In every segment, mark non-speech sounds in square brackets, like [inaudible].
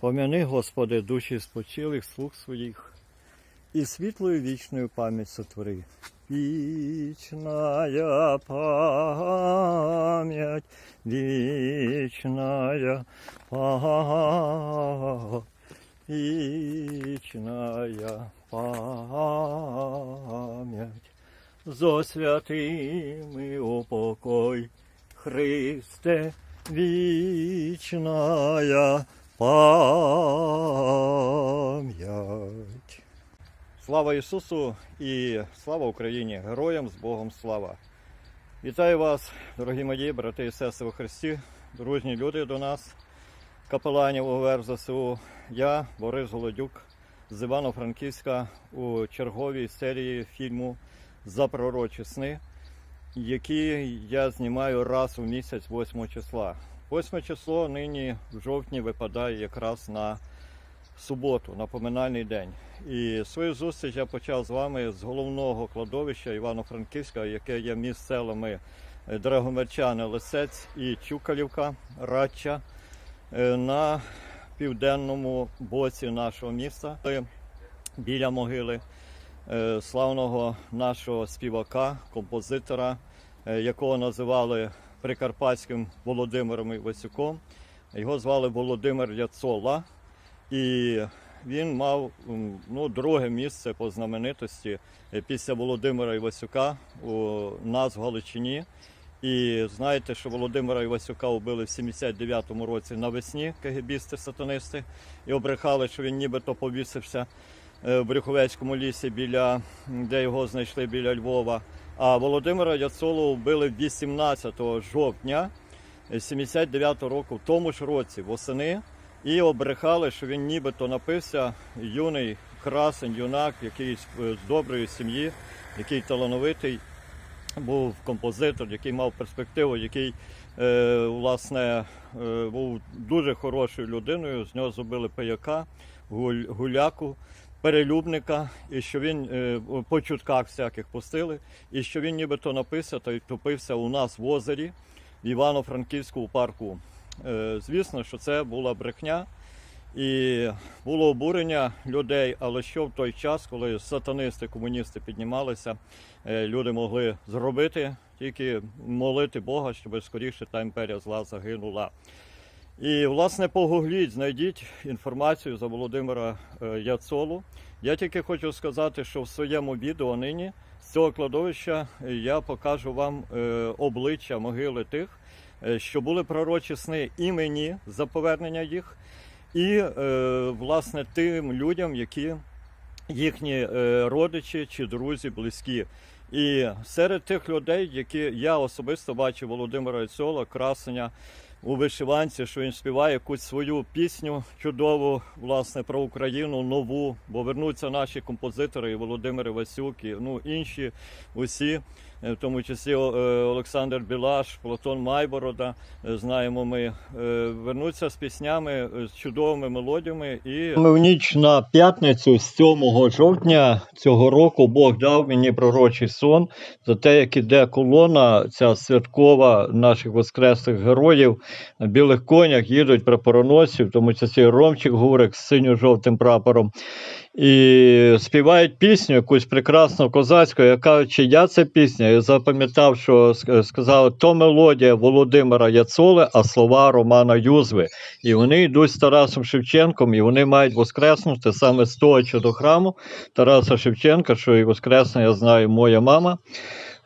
Помяни, Господи, душі спочилих слуг своїх, і світлою вічною пам'ять сотвори. Вічная пам'ять, вічная пам'ять, вічная пам'ять, зо святими упокой, Христе, вічная пам'ять. Слава Ісусу і слава Україні! Героям з Богом слава! Вітаю вас, дорогі мої брати і сестри у Христі, дружні люди до нас, капеланів УВР ЗСУ. Я, Борис Голодюк з Івано-Франківська у черговій серії фільму За пророчі сни, які я знімаю раз у місяць 8 числа. 8 число нині в жовтні випадає якраз на суботу, на поминальний день. І свою зустріч я почав з вами з головного кладовища Івано-Франківська, яке є між е, Драгомерчани, Лисець і Чукалівка, Радча е, на південному боці нашого міста, е, біля могили славного нашого співака, композитора, якого називали Прикарпатським Володимиром Івасюком. Його звали Володимир Яцола. І він мав ну, друге місце по знаменитості е, після Володимира Івасюка у нас в Галичині. І знаєте, що Володимира Івасюка убили в 79-му році навесні кегебісти-сатанисти і обрехали, що він нібито повісився е, в Брюховецькому лісі, біля, де його знайшли біля Львова. А Володимира Яцолу вбили 18 жовтня 79-го року, в тому ж році, восени. І обрехали, що він нібито напився юний красень, юнак, який з з доброї сім'ї, який талановитий, був композитор, який мав перспективу, який е, власне е, був дуже хорошою людиною. З нього зробили пияка, гуляку, перелюбника, і що він е, по чутках всяких пустили, і що він нібито напився та й топився у нас в озері в Івано-Франківську парку. Е, Звісно, що це була брехня і було обурення людей, але що в той час, коли сатанисти, комуністи піднімалися, е, люди могли зробити тільки молити Бога, щоб скоріше та імперія зла загинула. І, власне, погугліть, знайдіть інформацію за Володимира е, Яцолу. Я тільки хочу сказати, що в своєму відео нині з цього кладовища е, я покажу вам е, обличчя могили тих, що були пророчі сни і мені за повернення їх, і власне тим людям, які їхні родичі чи друзі близькі. І серед тих людей, які я особисто бачив Володимира Яцола, красення у вишиванці, що він співає якусь свою пісню чудову, власне, про Україну, нову, бо вернуться наші композитори, і Володимир Васюк, і ну, інші усі, в тому числі е, Олександр Білаш, Платон Майборода, е, знаємо ми, е, вернуться з піснями, е, з чудовими мелодіями. І ми в ніч на п'ятницю, 7 жовтня цього року, Бог дав мені пророчий сон за те, як іде колона, ця святкова наших воскреслих героїв на білих конях їдуть прапороносці, в тому числі Ромчик Гурик з синьо-жовтим прапором. І співають пісню якусь прекрасну козацьку, яка я це пісня. Я запам'ятав, що ск- сказали, то мелодія Володимира Яцоли, а слова Романа Юзви. І вони йдуть з Тарасом Шевченком, і вони мають воскреснути саме з того чи до храму Тараса Шевченка, що і воскресне, я знаю, моя мама.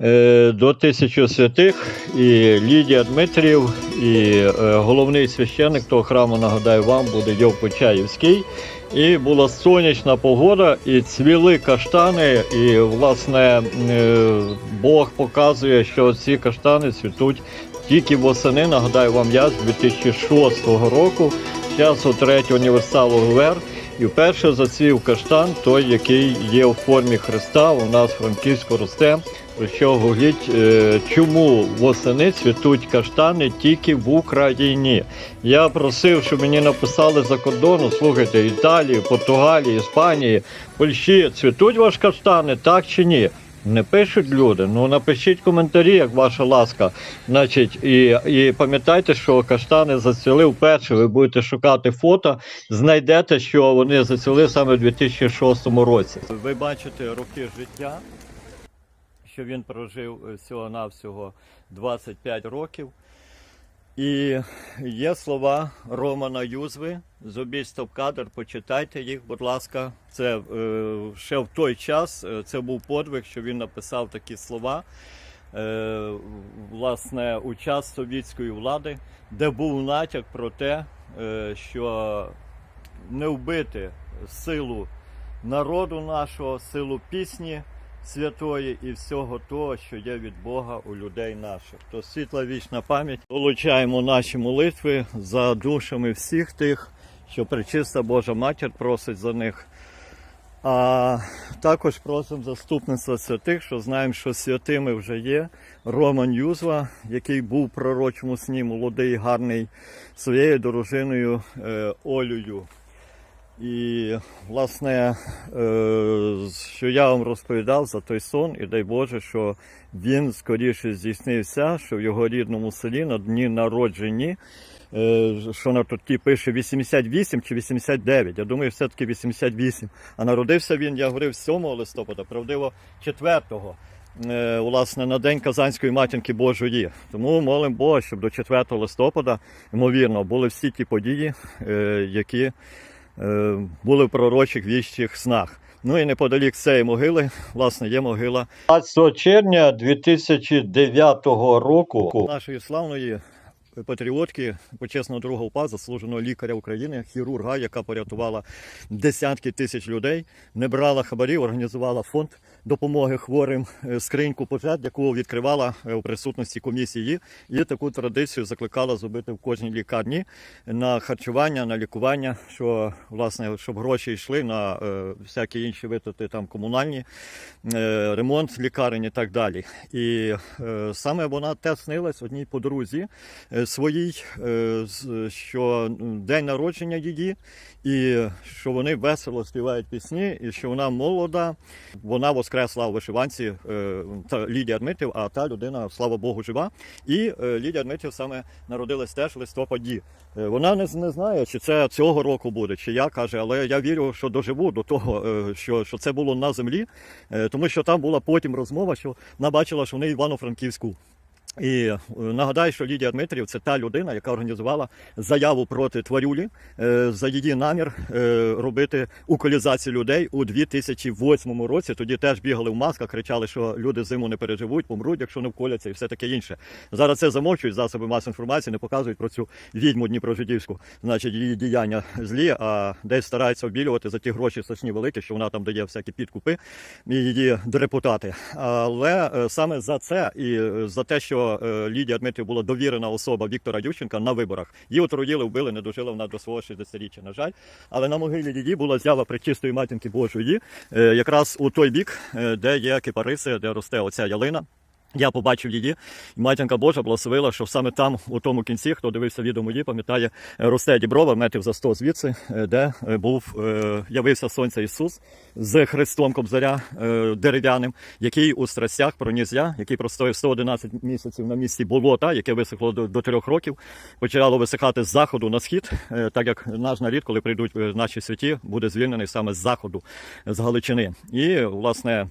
Е, До тисячі святих і Лідія Дмитрів, і е, головний священник того храму, нагадаю вам, буде Йов Почаївський. І була сонячна погода, і цвіли каштани. І, власне, е, Бог показує, що ці каштани цвітуть тільки восени. Нагадаю вам, я з 2006 року, часу третього універсалу ГВР. І вперше зацвів каштан, той, який є у формі Христа, у нас в Франківську росте. Що гугліть, е, чому восени цвітуть каштани тільки в Україні. Я просив, щоб мені написали за кордону, слухайте, Італії, Португалії, Іспанії, Польщі, цвітуть ваші каштани, так чи ні? Не пишуть люди. Ну напишіть коментарі, як ваша ласка. Значить, і, і пам'ятайте, що каштани зацвіли вперше. Ви будете шукати фото, знайдете, що вони зацвіли саме в 2006 році. Ви бачите роки життя, що він прожив е, всього-навсього 25 років. І є слова Романа Юзви. Зробіть стоп-кадр, почитайте їх, будь ласка. Це е, ще в той час е, це був подвиг, що він написав такі слова. Власне, у час совітської влади, де був натяк про те, що не вбити силу народу нашого, силу пісні святої і всього того, що є від Бога у людей наших. То світла вічна пам'ять. Долучаємо наші молитви за душами всіх тих, що причиста Божа матір просить за них. А також просимо заступництва святих, що знаємо, що святими вже є. Роман Юзва, який був в пророчому сні, молодий, гарний, своєю дружиною е, Олею. І, власне, е, що я вам розповідав за той сон, і дай Боже, що він скоріше здійснився, що в його рідному селі на дні народженні, е, що на тоді пише 88 чи 89, я думаю, все-таки 88. А народився він, я говорив, 7 листопада, правдиво 4-го. е, Власне, на День Казанської матінки Божої. Тому молимо Бога, щоб до 4 листопада, ймовірно, були всі ті події, які були в пророчих віщих снах. Ну і неподалік цієї могили, власне, є могила 20 червня 2009 року нашої славної патріотки, почесного друга УПА, заслуженого лікаря України, хірурга, яка порятувала десятки тисяч людей, не брала хабарів, організувала фонд допомоги хворим, е, скриньку пожертв, яку відкривала е, у присутності комісії, і таку традицію закликала зробити в кожній лікарні на харчування, на лікування, що власне, щоб гроші йшли на е, всякі інші витрати там комунальні, ремонт лікарень і так далі. І саме вона те снилась одній подрузі своїй, що день народження її, і що вони весело співають пісні, і що вона молода, вона воскресла у вишиванці е, та Лідія Дмитрів, а та людина, слава Богу, жива. І е, Лідія Дмитрів саме народилась теж в листопаді. Е, Вона не, не знає, чи це цього року буде, чи я каже, але я вірю, що доживу до того, що, що це було на землі, тому що там була потім розмова, що вона бачила, що вони Івано-Франківську. І е, нагадаю, що Лідія Дмитрів це та людина, яка організувала заяву проти тварюлі е, за її намір е, робити уколізацію людей у 2008 році. Тоді теж бігали в масках, кричали, що люди зиму не переживуть, помруть, якщо не вколяться, і все таке інше. Зараз це замовчують засоби масової інформації, не показують про цю відьму Дніпрожидівську, значить її діяння злі, а десь стараються обілювати за ті гроші сочні великі, що вона там дає всякі підкупи і її депутати. Але саме за це і за те, що е, Лідія Дмитрів була довірена особа Віктора Ющенка на виборах. Її отруїли, вбили, не дожила вона до свого 60-річчя, на жаль. Але на могилі її була з'ява пречистої матінки Божої, е, якраз у той бік, е, де є кипариси, де росте оця ялина. Я побачив її, і матінка Божа благословила, що саме там, у тому кінці, хто дивився відео мої, пам'ятає, е, росте діброва метрів за 100 звідси, е, де е, був явився сонце Ісус з Христом Кобзаря дерев'яним, який у страстях проніс я, який простояв 111 місяців на місці болота, яке висохло до, 3 років, почало висихати з заходу на схід, так як наш нарід, коли прийдуть наші святі, буде звільнений саме з заходу, з Галичини. І, власне,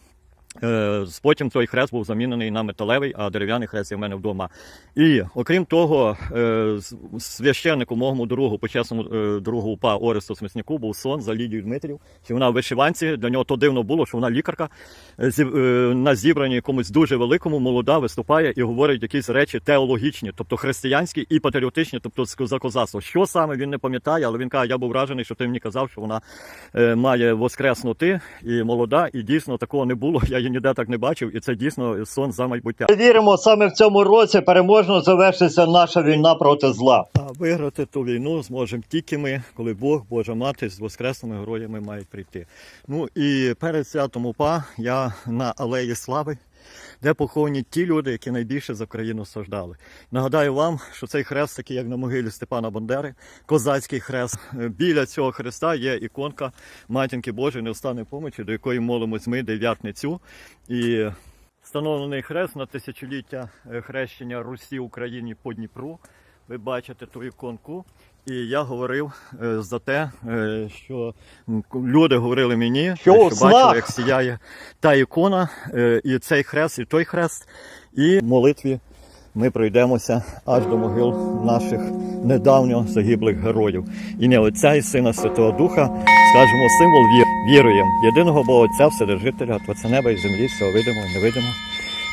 Потім той хрест був замінений на металевий, а дерев'яний хрест є в мене вдома. І окрім того, е, священнику моєму другу, почесному е, другу УПА Оресту Смісняку був сон за Лідію Дмитрів, що вона в вишиванці. Для нього то дивно було, що вона лікарка е, е, на зібранні якомусь дуже великому, молода, виступає і говорить якісь речі теологічні, тобто християнські і патріотичні, тобто за козацтво. Що саме він не пам'ятає, але він каже, я був вражений, що ти мені казав, що вона е, має воскреснути і молода, і дійсно такого не було. [laughs] Я її ніде так не бачив, і це дійсно сон за майбуття. Віримо, саме в цьому році переможно завершиться наша війна проти зла. А виграти ту війну зможемо тільки ми, коли Бог, Божа мати з воскресними героями мають прийти. Ну і перед святом УПА я на алеї слави де поховані ті люди, які найбільше за країну страждали. Нагадаю вам, що цей хрест, такий як на могилі Степана Бандери, козацький хрест. Е, Біля цього хреста є іконка Матінки Божої неустанної помочі, до якої молимось ми дев'ятницю. І встановлений хрест на тисячоліття е, хрещення Русі Україні по Дніпру. Ви бачите ту іконку. І я говорив е, за те, е, що люди говорили мені, Що що бачили, як сіяє та ікона, е, і цей хрест, і той хрест. І в молитві ми пройдемося аж до могил наших недавньо загиблих героїв. Ім'я Отця і Сина Святого Духа, скажемо символ вір. Віруємо єдиного Бога Отця, Вседержителя, Творця неба і землі, всього видимого і невидимого.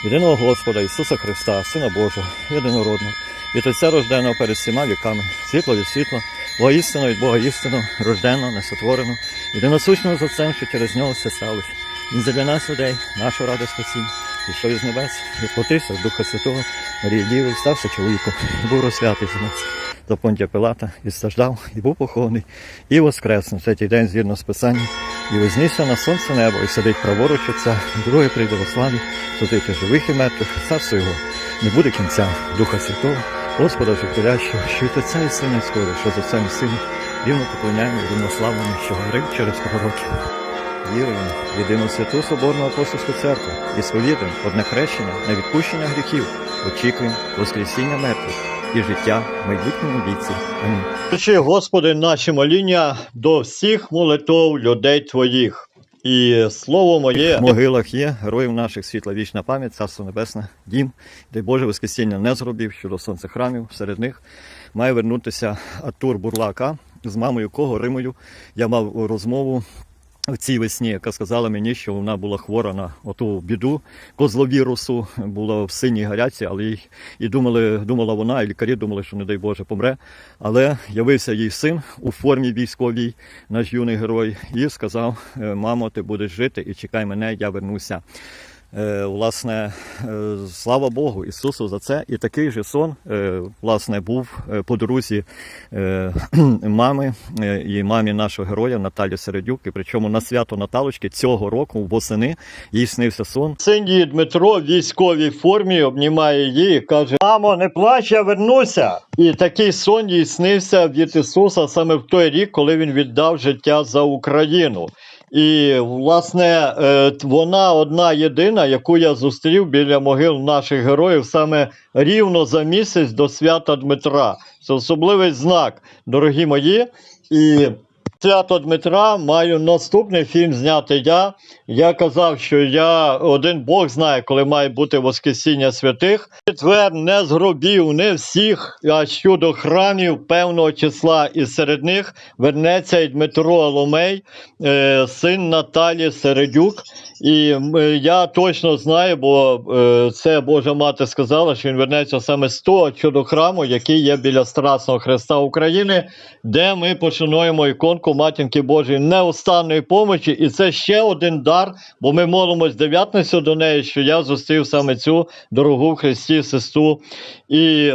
Єдиного Господа Ісуса Христа, Сина Божого, єдинородного, від Отця рожденого перед всіма віками, світло від світла, Бога істину від Бога істину, рожденого, несотвореного, єдиносущного з Отцем, що через нього все сталося. Він задля нас людей, нашу раду спасіння, пішов із небес, відплатився з Духа Святого, Марії Діви, стався чоловіком, був розсвятий за нас. За Понтія Пилата і страждав, і був похований, і воскрес на третій день згідно з Писанням, і вознісся на сонце небо, і сидить праворуч Отця, друге прийде у славі, судити живих і мертвих, царство його не буде кінця Духа Святого, Господа Жителящого, що від Отця і Сина скоро, що за Отцем і Сином, рівно поклоняємо рівнославному, що говорив через пророків. Віруємо в єдину святу Соборну апостольську церкву і сповідуємо одне хрещення на відпущення гріхів, очікуємо Воскресіння мертвих і життя в майбутньому віці. Амінь. Причи, Господи, наші моління до всіх молитов людей Твоїх. І слово моє в могилах є, героїв наших світла вічна пам'ять, царство небесне, дім, де Боже Воскресіння не зробив щодо сонця храмів. Серед них має вернутися Артур Бурлака, з мамою кого Римою я мав розмову в цій весні, яка сказала мені, що вона була хвора на оту біду козловірусу, була в синій гарячці, але їй і думали, думала вона, і лікарі думали, що не дай Боже помре. Але явився їй син у формі військовій, наш юний герой, і сказав: «Е, Мамо, ти будеш жити і чекай мене, я вернуся. Е, власне, е, слава Богу, Ісусу за це. І такий же сон, е, власне, був по дорозі е, [clears throat] мами і мамі нашого героя Наталі Середюк. І причому на свято Наталочки цього року, восени, їй снився сон. Син її Дмитро в військовій формі обнімає її каже: Мамо, не плач, я вернуся. І такий сон їй снився від Ісуса саме в той рік, коли він віддав життя за Україну. І, власне, е, вона одна єдина, яку я зустрів біля могил наших героїв саме рівно за місяць до свята Дмитра. Це особливий знак, дорогі мої. І свято Дмитра маю наступний фільм зняти я. Я казав, що я один Бог знає, коли має бути Воскресіння святих. Четвер не з гробів, не всіх, а щодо храмів певного числа, і серед них вернеться і Дмитро Аломей, е, син Наталі Середюк. І е, я точно знаю, бо е, це Божа мати сказала, що він вернеться саме з того щодо храму, який є біля Страсного Христа України, де ми пошануємо іконку Матінки Божої неустанної помочі. І це ще один дар, бо ми молимось дев'ятницю до неї, що я зустрів саме цю дорогу в Христі сестру. І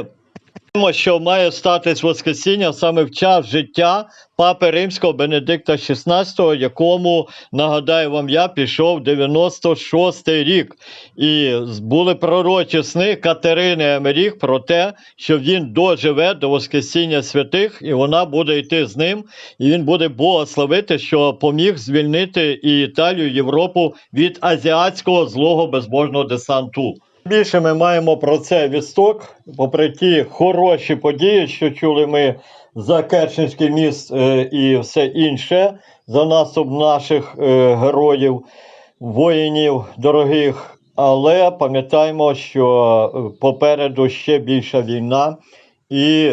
що має статись Воскресіння саме в час життя папи Римського Бенедикта XVI, якому, нагадаю вам, я пішов 96-й рік. І були пророчі сни Катерини Емеріх про те, що він доживе до Воскресіння святих, і вона буде йти з ним, і він буде Бога славити, що поміг звільнити і Італію, і Європу від азіатського злого безбожного десанту. Більше ми маємо про це відсток, попри ті хороші події, що чули ми за Керченський міст е, і все інше, за наступ наших е, героїв, воїнів дорогих. Але пам'ятаємо, що е, попереду ще більша війна, і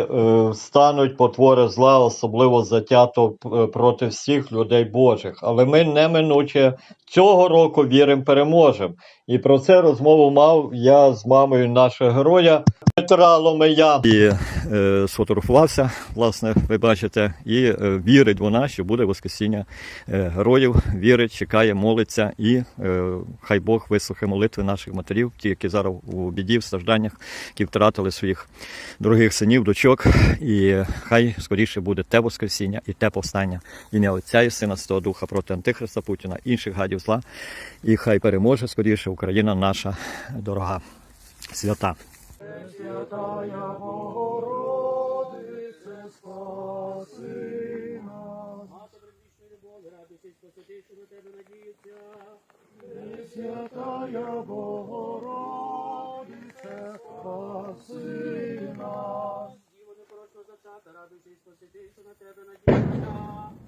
стануть потвори зла, особливо затято проти всіх людей Божих. Але ми неминуче цього року віримо, переможемо. І про це розмову мав я з мамою нашого героя Петра Ломея. І е, сфотографувався, власне, ви бачите, і е, вірить вона, що буде Воскресіння е, героїв, вірить, чекає, молиться, і е, хай Бог вислухає молитви наших матерів, ті, які зараз у біді, в стражданнях, які втратили своїх дорогих синів, дочок. І хай скоріше буде те Воскресіння і те повстання. Ім'я Отця і Сина Святого Духа проти Антихриста Путіна, інших гадів ворогів зла. І хай переможе скоріше Україна, наша дорога свята. Святая Богородице, спаси нас. Мати практичної любові, радуйтесь, посвяти, що на тебе надіється. Святая Богородице, спаси нас. Діво непорочно зачата, радуйтесь, посвяти, що на тебе надіється.